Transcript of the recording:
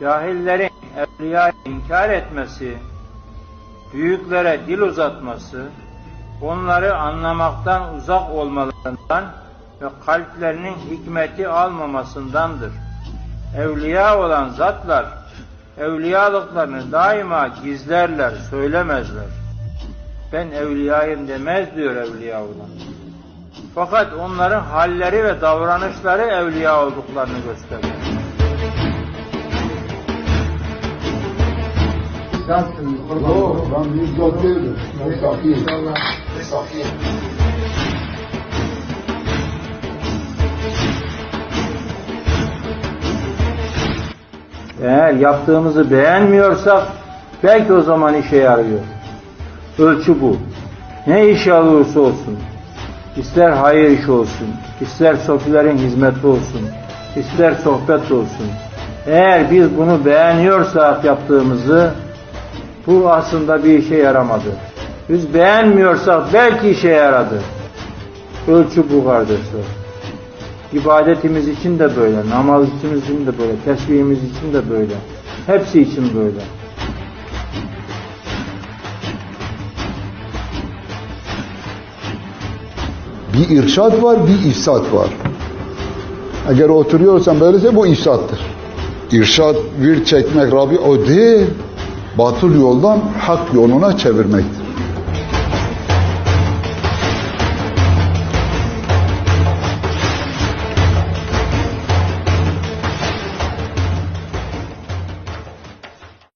cahillerin evliyayı inkar etmesi, büyüklere dil uzatması, onları anlamaktan uzak olmalarından ve kalplerinin hikmeti almamasındandır. Evliya olan zatlar, evliyalıklarını daima gizlerler, söylemezler. Ben evliyayım demez diyor evliya olan. Fakat onların halleri ve davranışları evliya olduklarını gösteriyor. Yok. Eğer yaptığımızı beğenmiyorsak belki o zaman işe yarıyor. Ölçü bu. Ne iş alırsa olsun, ister hayır iş olsun, ister sofilerin hizmeti olsun, ister sohbet olsun. Eğer biz bunu beğeniyorsak yaptığımızı bu aslında bir işe yaramadı. Biz beğenmiyorsak belki işe yaradı. Ölçü bu kardeşler. İbadetimiz için de böyle, namaz için de böyle, tesbihimiz için de böyle. Hepsi için böyle. Bir irşad var, bir ifsat var. Eğer oturuyorsan böylese bu ifsattır. İrşad, bir çekmek Rabbi o değil. Batıl yoldan hak yoluna çevirmektir.